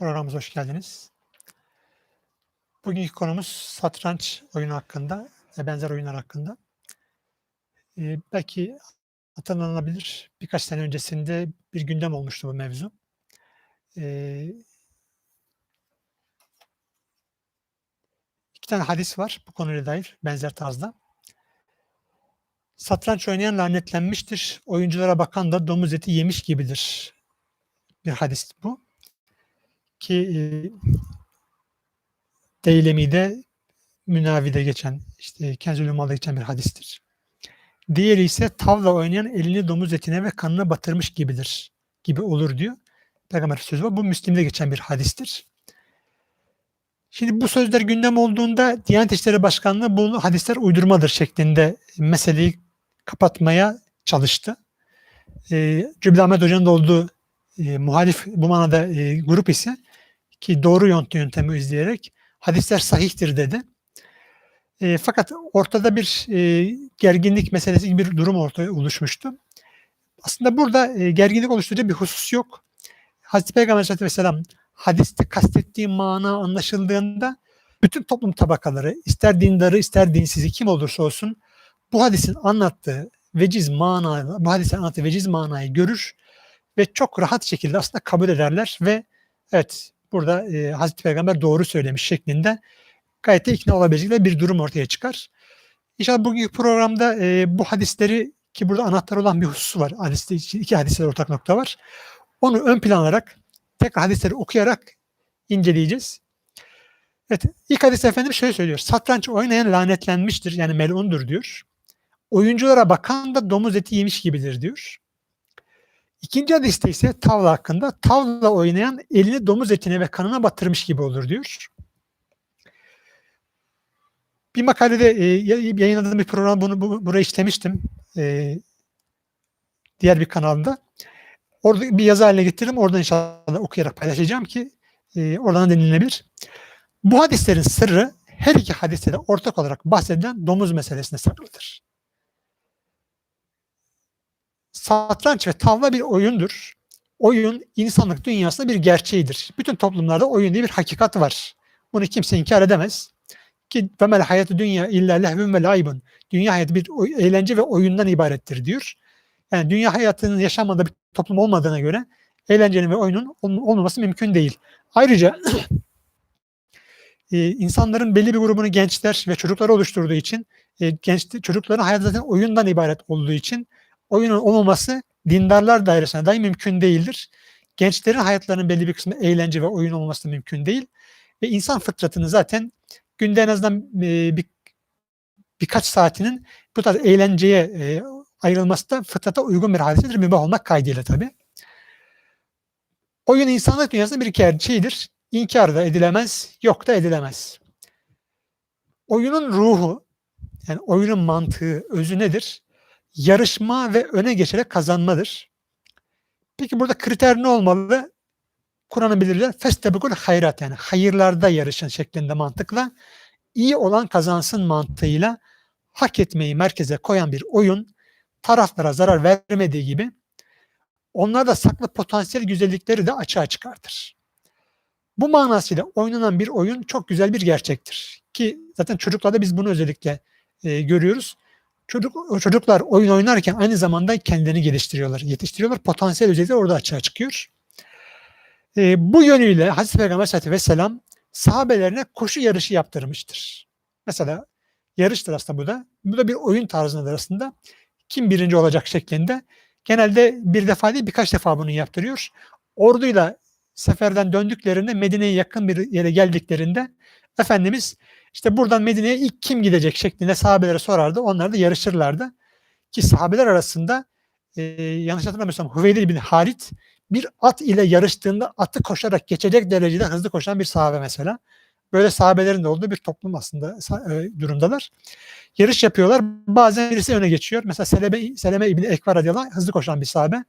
Programımıza hoş geldiniz. Bugünkü konumuz satranç oyunu hakkında ve benzer oyunlar hakkında. Ee, belki hatırlanabilir birkaç sene öncesinde bir gündem olmuştu bu mevzu. Ee, iki tane hadis var bu konuyla dair benzer tarzda. Satranç oynayan lanetlenmiştir, oyunculara bakan da domuz eti yemiş gibidir. Bir hadis bu. Ki e, Deylemi'de Münavide geçen, işte Kenzül Umal'da geçen bir hadistir. Diğeri ise tavla oynayan elini domuz etine ve kanına batırmış gibidir gibi olur diyor. Peygamber sözü var. Bu Müslim'de geçen bir hadistir. Şimdi bu sözler gündem olduğunda Diyanet İşleri Başkanlığı bu hadisler uydurmadır şeklinde meseleyi kapatmaya çalıştı. E, Cübbeli Ahmet Hoca'nın da olduğu e, muhalif bu manada e, grup ise ki doğru yöntemi izleyerek hadisler sahihtir dedi. E, fakat ortada bir e, gerginlik meselesi gibi bir durum ortaya oluşmuştu. Aslında burada e, gerginlik oluşturucu bir husus yok. Hazreti Peygamber Aleyhisselatü Vesselam hadiste kastettiği mana anlaşıldığında bütün toplum tabakaları ister dindarı ister dinsizi kim olursa olsun bu hadisin anlattığı veciz mana, bu hadisin anlattığı veciz manayı görür ve çok rahat şekilde aslında kabul ederler ve evet burada e, Hazreti Peygamber doğru söylemiş şeklinde gayet de ikna olabilecekleri bir durum ortaya çıkar. İnşallah bugünkü programda e, bu hadisleri ki burada anahtar olan bir husus var. Hadiste iki hadisler ortak nokta var. Onu ön plan alarak tek hadisleri okuyarak inceleyeceğiz. Evet, ilk hadis efendim şöyle söylüyor. Satranç oynayan lanetlenmiştir yani melundur diyor. Oyunculara bakan da domuz eti yemiş gibidir diyor. İkinci hadiste ise tavla hakkında tavla oynayan elini domuz etine ve kanına batırmış gibi olur diyor. Bir makalede e, yayınladığım bir program bunu bu, buraya işlemiştim. E, diğer bir kanalda. Orada bir yazı haline getirdim. Oradan inşallah okuyarak paylaşacağım ki e, oradan dinlenebilir. Bu hadislerin sırrı her iki hadiste de ortak olarak bahsedilen domuz meselesine saklıdır. Satranç ve tavla bir oyundur. Oyun insanlık dünyasında bir gerçeğidir. Bütün toplumlarda oyun diye bir hakikat var. Bunu kimse inkar edemez. Ki femel hayatı dünya illa lehvün ve laibun. Dünya hayatı bir eğlence ve oyundan ibarettir diyor. Yani dünya hayatının yaşanmadığı bir toplum olmadığına göre eğlencenin ve oyunun olmaması mümkün değil. Ayrıca e, insanların belli bir grubunu gençler ve çocuklar oluşturduğu için e, genç çocukların hayatı zaten oyundan ibaret olduğu için oyunun olmaması dindarlar dairesine dahi mümkün değildir. Gençlerin hayatlarının belli bir kısmı eğlence ve oyun olması mümkün değil. Ve insan fıtratını zaten günde en azından e, bir, birkaç saatinin bu tarz eğlenceye e, ayrılması da fıtrata uygun bir hadisedir. Mübah olmak kaydıyla tabi. Oyun insanlık dünyasında bir gerçeğidir. İnkar da edilemez, yok da edilemez. Oyunun ruhu, yani oyunun mantığı, özü nedir? Yarışma ve öne geçerek kazanmadır. Peki burada kriter ne olmalı? Kur'an'ı bilirler. Festebekul hayrat yani hayırlarda yarışın şeklinde mantıkla iyi olan kazansın mantığıyla hak etmeyi merkeze koyan bir oyun taraflara zarar vermediği gibi onlarda saklı potansiyel güzellikleri de açığa çıkartır. Bu manasıyla oynanan bir oyun çok güzel bir gerçektir. Ki zaten çocuklarda biz bunu özellikle e, görüyoruz. Çocuk, çocuklar oyun oynarken aynı zamanda kendilerini geliştiriyorlar, yetiştiriyorlar. Potansiyel özellikler orada açığa çıkıyor. E, bu yönüyle Hazreti Peygamber Aleyhisselatü Vesselam sahabelerine koşu yarışı yaptırmıştır. Mesela yarıştır aslında bu da. Bu da bir oyun tarzıdır aslında. Kim birinci olacak şeklinde. Genelde bir defa değil birkaç defa bunu yaptırıyor. Orduyla seferden döndüklerinde Medine'ye yakın bir yere geldiklerinde Efendimiz işte buradan Medine'ye ilk kim gidecek şeklinde sahabelere sorardı. Onlar da yarışırlardı. Ki sahabeler arasında e, yanlış hatırlamıyorsam Hüveylid bin Halit bir at ile yarıştığında atı koşarak geçecek derecede hızlı koşan bir sahabe mesela. Böyle sahabelerin de olduğu bir toplum aslında e, durumdalar. Yarış yapıyorlar. Bazen birisi öne geçiyor. Mesela Seleme, Seleme İbni Ekvar radıyallahu hızlı koşan bir sahabe.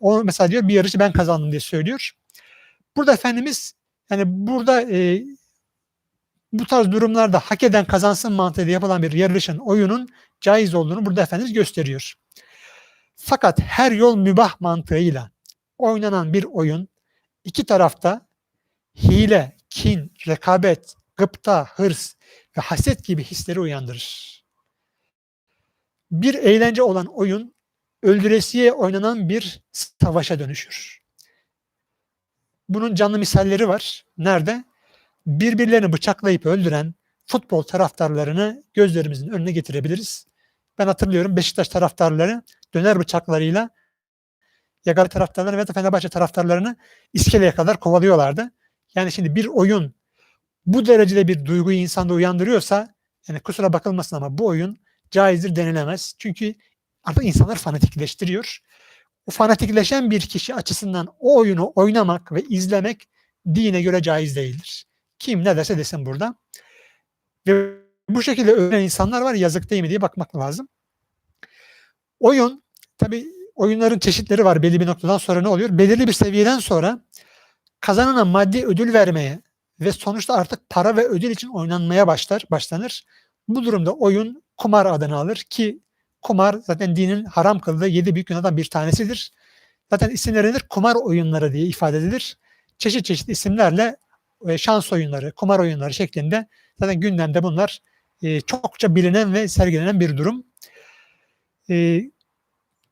O mesela diyor bir yarışı ben kazandım diye söylüyor. Burada Efendimiz yani burada e, bu tarz durumlarda hak eden kazansın mantığıyla yapılan bir yarışın, oyunun caiz olduğunu burada Efendimiz gösteriyor. Fakat her yol mübah mantığıyla oynanan bir oyun iki tarafta hile, kin, rekabet, gıpta, hırs ve haset gibi hisleri uyandırır. Bir eğlence olan oyun öldüresiye oynanan bir savaşa dönüşür. Bunun canlı misalleri var. Nerede? Birbirlerini bıçaklayıp öldüren futbol taraftarlarını gözlerimizin önüne getirebiliriz. Ben hatırlıyorum Beşiktaş taraftarları döner bıçaklarıyla Yagali taraftarları ve Fenerbahçe taraftarlarını iskeleye kadar kovalıyorlardı. Yani şimdi bir oyun bu derecede bir duyguyu insanda uyandırıyorsa yani kusura bakılmasın ama bu oyun caizdir denilemez. Çünkü artık insanlar fanatikleştiriyor. O fanatikleşen bir kişi açısından o oyunu oynamak ve izlemek dine göre caiz değildir. Kim ne derse desin burada. Ve bu şekilde ölen insanlar var yazık değil mi diye bakmak lazım. Oyun tabi oyunların çeşitleri var belli bir noktadan sonra ne oluyor? Belirli bir seviyeden sonra kazanana maddi ödül vermeye ve sonuçta artık para ve ödül için oynanmaya başlar, başlanır. Bu durumda oyun kumar adını alır ki kumar zaten dinin haram kıldığı yedi büyük günahdan bir tanesidir. Zaten isimleridir kumar oyunları diye ifade edilir. Çeşit çeşit isimlerle e, şans oyunları, kumar oyunları şeklinde zaten gündemde bunlar e, çokça bilinen ve sergilenen bir durum. E,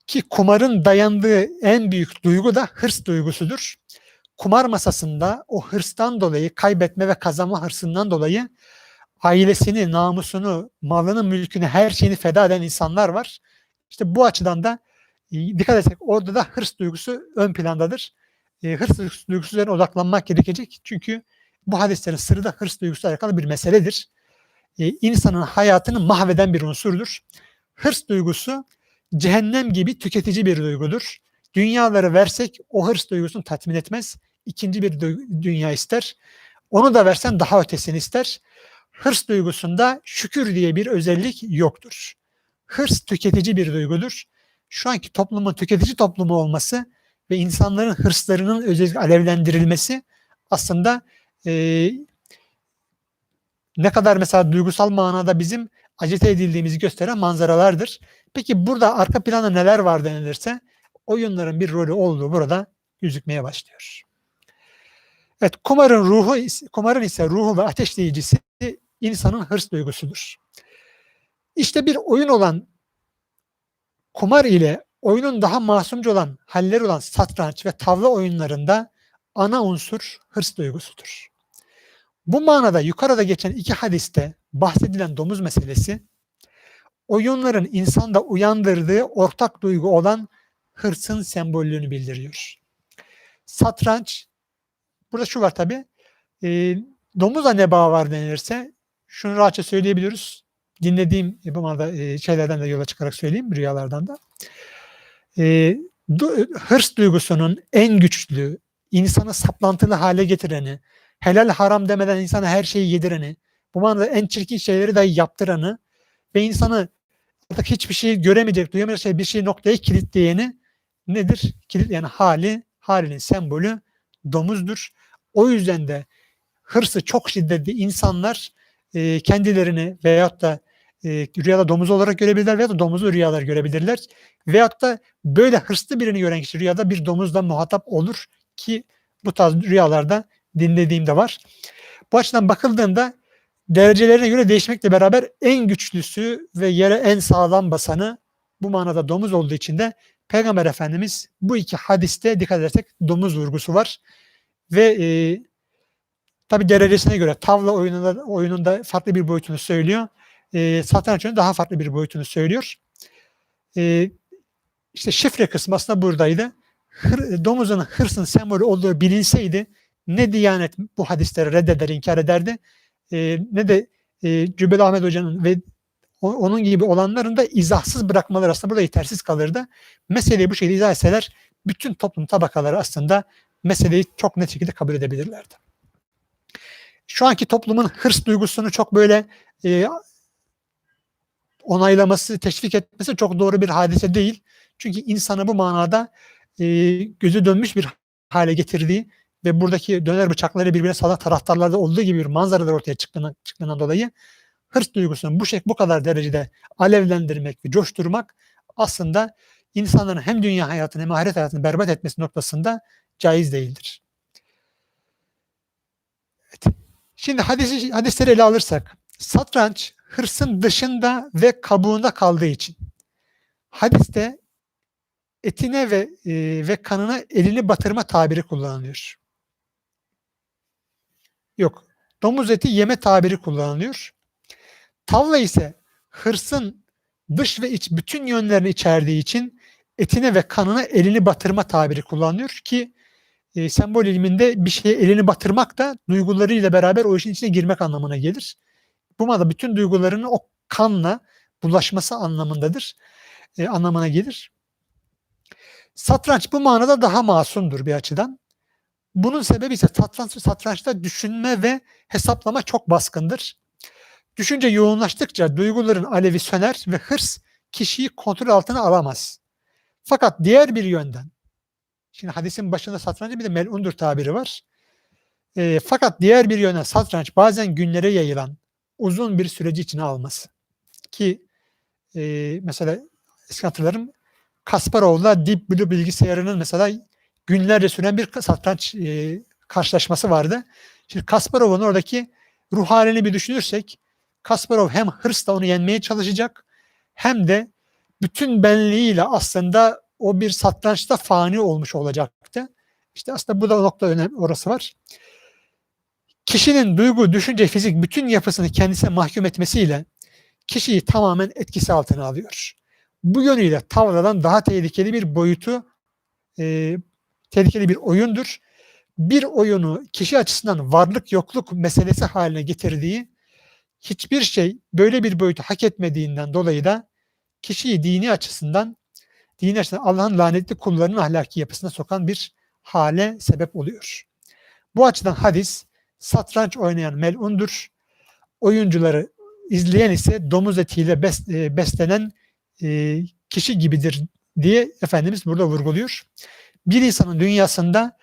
ki kumarın dayandığı en büyük duygu da hırs duygusudur. Kumar masasında o hırstan dolayı, kaybetme ve kazanma hırsından dolayı ailesini, namusunu, malını, mülkünü, her şeyini feda eden insanlar var. İşte bu açıdan da e, dikkat etsek orada da hırs duygusu ön plandadır. E, hırs duygusu üzerine odaklanmak gerekecek. Çünkü bu hadislerin sırrı da hırs duygusu alakalı bir meseledir. E, insanın hayatını mahveden bir unsurdur. Hırs duygusu cehennem gibi tüketici bir duygudur. Dünyaları versek o hırs duygusunu tatmin etmez. İkinci bir dünya ister. Onu da versen daha ötesini ister. Hırs duygusunda şükür diye bir özellik yoktur. Hırs tüketici bir duygudur. Şu anki toplumun tüketici toplumu olması ve insanların hırslarının özellikle alevlendirilmesi aslında e, ne kadar mesela duygusal manada bizim acite edildiğimizi gösteren manzaralardır. Peki burada arka planda neler var denilirse oyunların bir rolü olduğu burada gözükmeye başlıyor. Evet, kumarın ruhu, kumarın ise ruhu ve ateşleyicisi insanın hırs duygusudur. İşte bir oyun olan kumar ile oyunun daha masumcu olan haller olan satranç ve tavla oyunlarında ana unsur hırs duygusudur. Bu manada yukarıda geçen iki hadiste bahsedilen domuz meselesi oyunların insanda uyandırdığı ortak duygu olan hırsın sembollüğünü bildiriyor. Satranç, burada şu var tabi, e, domuza ne bağ var denilirse şunu rahatça söyleyebiliriz. Dinlediğim bu manada e, şeylerden de yola çıkarak söyleyeyim, rüyalardan da. E, du, hırs duygusunun en güçlü, insanı saplantılı hale getireni, helal haram demeden insana her şeyi yedireni, bu manada en çirkin şeyleri dahi yaptıranı ve insanı artık hiçbir şey göremeyecek, duyamayacak şey bir şey noktaya kilitleyeni nedir? Kilit yani hali, halinin sembolü domuzdur. O yüzden de hırsı çok şiddetli insanlar e, kendilerini veyahut da e, rüyada domuz olarak görebilirler veyahut da domuzu rüyalar görebilirler. Veyahut da böyle hırslı birini gören kişi rüyada bir domuzla muhatap olur ki bu tarz rüyalarda dinlediğimde var. Bu açıdan bakıldığında derecelerine göre değişmekle beraber en güçlüsü ve yere en sağlam basanı bu manada domuz olduğu için de Peygamber Efendimiz bu iki hadiste dikkat edersek domuz vurgusu var. Ve e, tabi derecesine göre tavla oyununda, oyununda farklı bir boyutunu söylüyor. E, satranç oyunu daha farklı bir boyutunu söylüyor. E, işte şifre kısmı aslında buradaydı. Hır, domuzun hırsın sembolü olduğu bilinseydi ne Diyanet bu hadisleri reddeder, inkar ederdi e, ne de e, Cübbeli Ahmet Hoca'nın ve onun gibi olanların da izahsız bırakmaları aslında burada yetersiz kalırdı. Meseleyi bu şekilde izah etseler bütün toplum tabakaları aslında meseleyi çok net şekilde kabul edebilirlerdi. Şu anki toplumun hırs duygusunu çok böyle e, onaylaması, teşvik etmesi çok doğru bir hadise değil. Çünkü insanı bu manada e, gözü dönmüş bir hale getirdiği ve buradaki döner bıçakları birbirine salan taraftarlarda olduğu gibi bir manzaralar ortaya çıktığından, çıktığından dolayı hırs duygusunu bu şek bu kadar derecede alevlendirmek ve coşturmak aslında insanların hem dünya hayatını hem ahiret hayatını berbat etmesi noktasında caiz değildir. Şimdi hadisi, hadisleri ele alırsak, satranç hırsın dışında ve kabuğunda kaldığı için hadiste etine ve e, ve kanına elini batırma tabiri kullanılıyor. Yok. Domuz eti yeme tabiri kullanılıyor. Tavla ise hırsın dış ve iç bütün yönlerini içerdiği için etine ve kanına elini batırma tabiri kullanılıyor ki e, sembol iliminde bir şeye elini batırmak da duygularıyla beraber o işin içine girmek anlamına gelir. Bu manada bütün duygularının o kanla bulaşması anlamındadır. E, anlamına gelir. Satranç bu manada daha masumdur bir açıdan. Bunun sebebi ise satranç, satrançta düşünme ve hesaplama çok baskındır. Düşünce yoğunlaştıkça duyguların alevi söner ve hırs kişiyi kontrol altına alamaz. Fakat diğer bir yönden, şimdi hadisin başında satrancı bir de melundur tabiri var. E, fakat diğer bir yönden satranç bazen günlere yayılan uzun bir süreci içine alması. Ki e, mesela eski hatırlarım Kasparov'la Deep Blue bilgisayarının mesela günlerce süren bir satranç e, karşılaşması vardı. Şimdi Kasparov'un oradaki ruh halini bir düşünürsek Kasparov hem hırsla onu yenmeye çalışacak hem de bütün benliğiyle aslında o bir satrançta fani olmuş olacaktı. İşte aslında bu da nokta önemli, orası var. Kişinin duygu, düşünce, fizik bütün yapısını kendisine mahkum etmesiyle kişiyi tamamen etkisi altına alıyor. Bu yönüyle tavladan daha tehlikeli bir boyutu e, tehlikeli bir oyundur. Bir oyunu kişi açısından varlık yokluk meselesi haline getirdiği hiçbir şey böyle bir boyutu hak etmediğinden dolayı da kişiyi dini açısından dini açısından Allah'ın lanetli kullarının ahlaki yapısına sokan bir hale sebep oluyor. Bu açıdan hadis satranç oynayan melundur. Oyuncuları izleyen ise domuz etiyle e, beslenen e, kişi gibidir diye Efendimiz burada vurguluyor. Bir insanın dünyasında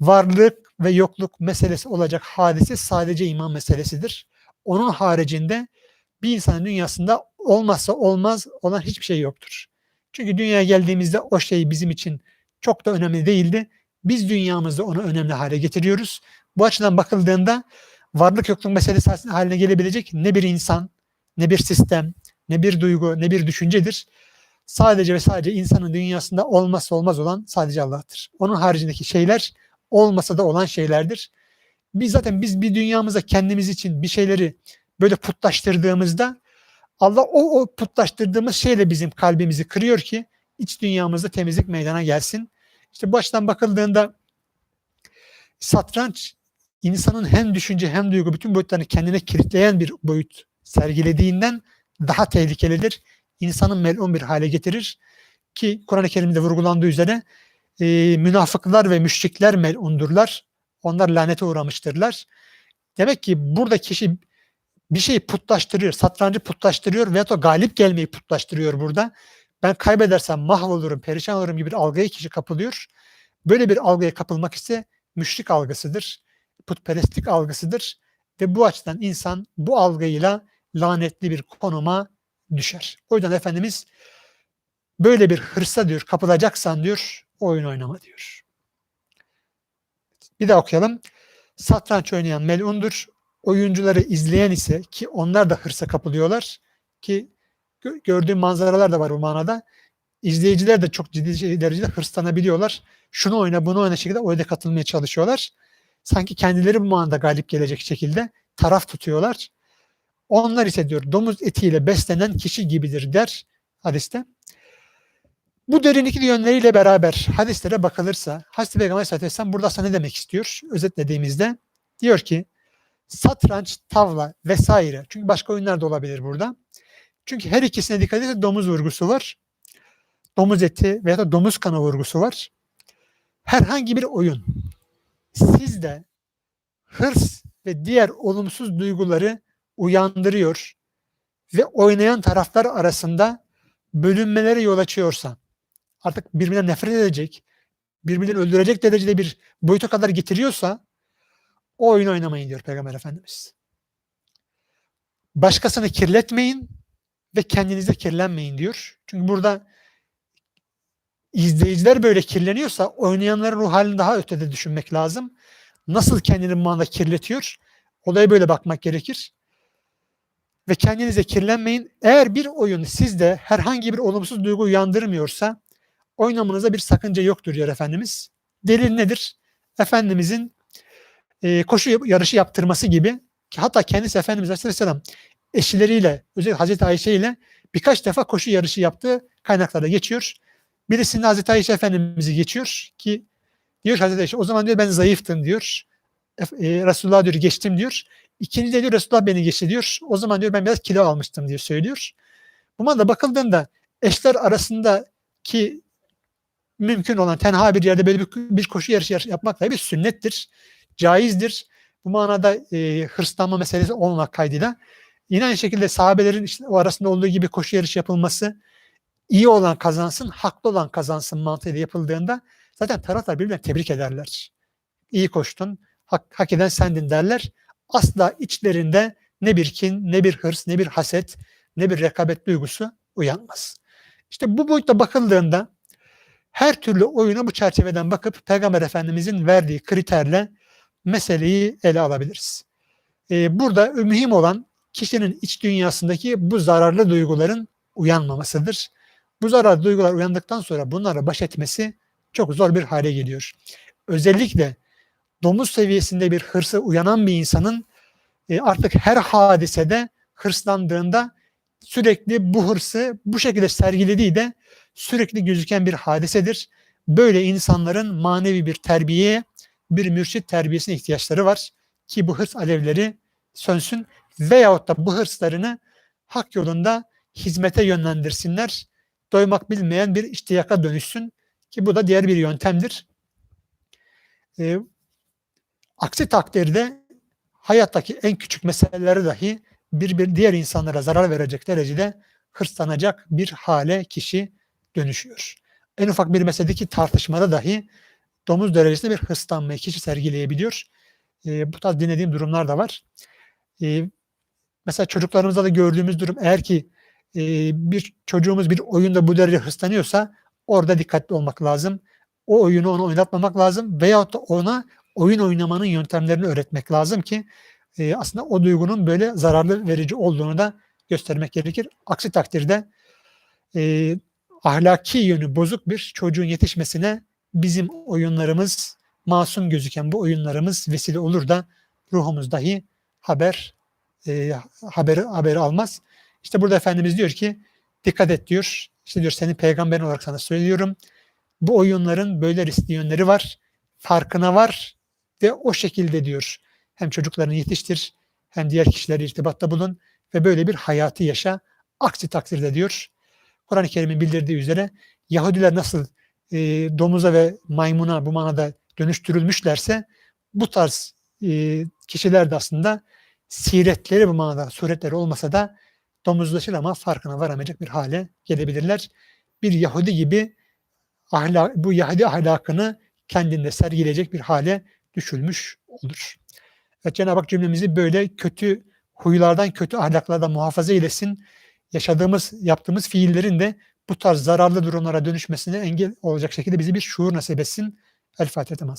varlık ve yokluk meselesi olacak hadise sadece iman meselesidir. Onun haricinde bir insanın dünyasında olmazsa olmaz olan hiçbir şey yoktur. Çünkü dünyaya geldiğimizde o şey bizim için çok da önemli değildi. Biz dünyamızda onu önemli hale getiriyoruz. Bu açıdan bakıldığında varlık yokluk meselesi haline gelebilecek ne bir insan, ne bir sistem, ne bir duygu, ne bir düşüncedir. Sadece ve sadece insanın dünyasında olmazsa olmaz olan sadece Allah'tır. Onun haricindeki şeyler olmasa da olan şeylerdir. Biz zaten biz bir dünyamıza kendimiz için bir şeyleri böyle putlaştırdığımızda Allah o, o putlaştırdığımız şeyle bizim kalbimizi kırıyor ki iç dünyamızda temizlik meydana gelsin. İşte baştan bakıldığında satranç insanın hem düşünce hem duygu bütün boyutlarını kendine kilitleyen bir boyut sergilediğinden daha tehlikelidir. İnsanın melun bir hale getirir ki Kur'an-ı Kerim'de vurgulandığı üzere e, münafıklar ve müşrikler melundurlar. Onlar lanete uğramıştırlar. Demek ki burada kişi bir şeyi putlaştırıyor, satrancı putlaştırıyor veyahut da galip gelmeyi putlaştırıyor burada. Ben kaybedersem mahvolurum, perişan olurum gibi bir algıya kişi kapılıyor. Böyle bir algıya kapılmak ise müşrik algısıdır, putperestlik algısıdır ve bu açıdan insan bu algıyla lanetli bir konuma düşer. O yüzden Efendimiz böyle bir hırsa diyor kapılacaksan diyor oyun oynama diyor. Bir daha okuyalım. Satranç oynayan melundur. Oyuncuları izleyen ise ki onlar da hırsa kapılıyorlar ki gördüğüm manzaralar da var bu manada. İzleyiciler de çok ciddi derecede hırslanabiliyorlar. Şunu oyna bunu oyna şekilde oyuna katılmaya çalışıyorlar. Sanki kendileri bu manada galip gelecek şekilde taraf tutuyorlar. Onlar ise diyor domuz etiyle beslenen kişi gibidir der hadiste. Bu derinlikli yönleriyle beraber hadislere bakılırsa Hazreti Peygamber Aleyhisselatü Vesselam burada aslında ne demek istiyor? Özetlediğimizde diyor ki satranç, tavla vesaire çünkü başka oyunlar da olabilir burada. Çünkü her ikisine dikkat ederseniz domuz vurgusu var. Domuz eti veya da domuz kanı vurgusu var. Herhangi bir oyun sizde hırs ve diğer olumsuz duyguları uyandırıyor ve oynayan taraflar arasında bölünmelere yol açıyorsa artık birbirine nefret edecek, birbirini öldürecek derecede bir boyuta kadar getiriyorsa o oyunu oynamayın diyor Peygamber Efendimiz. Başkasını kirletmeyin ve kendinize kirlenmeyin diyor. Çünkü burada izleyiciler böyle kirleniyorsa oynayanların ruh halini daha ötede düşünmek lazım. Nasıl kendini bu anda kirletiyor? olaya böyle bakmak gerekir. Ve kendinize kirlenmeyin. Eğer bir oyun sizde herhangi bir olumsuz duygu uyandırmıyorsa oynamanıza bir sakınca yoktur diyor Efendimiz. Delil nedir? Efendimizin e, koşu yarışı yaptırması gibi ki hatta kendisi Efendimiz Aleyhisselam eşleriyle özellikle Hazreti Ayşe ile birkaç defa koşu yarışı yaptığı kaynaklarda geçiyor. Birisinde Hazreti Ayşe Efendimiz'i geçiyor ki diyor Hazreti Ayşe o zaman diyor ben zayıftım diyor. E, Resulullah diyor geçtim diyor. İkinci de diyor Resulullah beni geçti diyor. O zaman diyor ben biraz kilo almıştım diye söylüyor. Bu da bakıldığında eşler arasındaki mümkün olan tenha bir yerde böyle bir, bir koşu yarışı yapmak da bir sünnettir. Caizdir. Bu manada e, hırslanma meselesi olmamak kaydıyla. Yine aynı şekilde sahabelerin işte o arasında olduğu gibi koşu yarışı yapılması iyi olan kazansın, haklı olan kazansın mantığıyla yapıldığında zaten taraftar birbirine tebrik ederler. İyi koştun, hak, hak eden sendin derler. Asla içlerinde ne bir kin, ne bir hırs, ne bir haset, ne bir rekabet duygusu uyanmaz. İşte bu boyutta bakıldığında her türlü oyuna bu çerçeveden bakıp Peygamber Efendimizin verdiği kriterle meseleyi ele alabiliriz. Ee, burada mühim olan kişinin iç dünyasındaki bu zararlı duyguların uyanmamasıdır. Bu zararlı duygular uyandıktan sonra bunlarla baş etmesi çok zor bir hale geliyor. Özellikle domuz seviyesinde bir hırsı uyanan bir insanın e, artık her hadisede hırslandığında sürekli bu hırsı bu şekilde sergilediği de sürekli gözüken bir hadisedir. Böyle insanların manevi bir terbiyeye, bir mürşit terbiyesine ihtiyaçları var ki bu hırs alevleri sönsün veyahut da bu hırslarını hak yolunda hizmete yönlendirsinler. Doymak bilmeyen bir iştiyaka dönüşsün ki bu da diğer bir yöntemdir. E, aksi takdirde hayattaki en küçük meseleleri dahi bir, bir diğer insanlara zarar verecek derecede hırslanacak bir hale kişi dönüşüyor. En ufak bir meseledeki tartışmada dahi domuz derecesinde bir hırslanmayı kişi sergileyebiliyor. E, bu tarz dinlediğim durumlar da var. E, mesela çocuklarımızda da gördüğümüz durum eğer ki e, bir çocuğumuz bir oyunda bu derece hırslanıyorsa orada dikkatli olmak lazım. O oyunu ona oynatmamak lazım veyahut da ona oyun oynamanın yöntemlerini öğretmek lazım ki e, aslında o duygunun böyle zararlı verici olduğunu da göstermek gerekir. Aksi takdirde e, ahlaki yönü bozuk bir çocuğun yetişmesine bizim oyunlarımız, masum gözüken bu oyunlarımız vesile olur da ruhumuz dahi haber e, haberi, haberi almaz. İşte burada Efendimiz diyor ki dikkat et diyor. İşte diyor seni peygamberin olarak sana söylüyorum. Bu oyunların böyle riskli yönleri var. Farkına var ve o şekilde diyor hem çocuklarını yetiştir hem diğer kişilerle irtibatta bulun ve böyle bir hayatı yaşa. Aksi takdirde diyor Kur'an-ı Kerim'in bildirdiği üzere Yahudiler nasıl e, domuza ve maymuna bu manada dönüştürülmüşlerse bu tarz e, kişiler de aslında siretleri bu manada suretleri olmasa da domuzlaşır ama farkına varamayacak bir hale gelebilirler. Bir Yahudi gibi ahlak, bu Yahudi ahlakını kendinde sergileyecek bir hale düşülmüş olur. Evet, Cenab-ı Hak cümlemizi böyle kötü huylardan, kötü ahlaklardan muhafaza eylesin. Yaşadığımız, yaptığımız fiillerin de bu tarz zararlı durumlara dönüşmesine engel olacak şekilde bizi bir şuur nasip etsin. El Fatiha.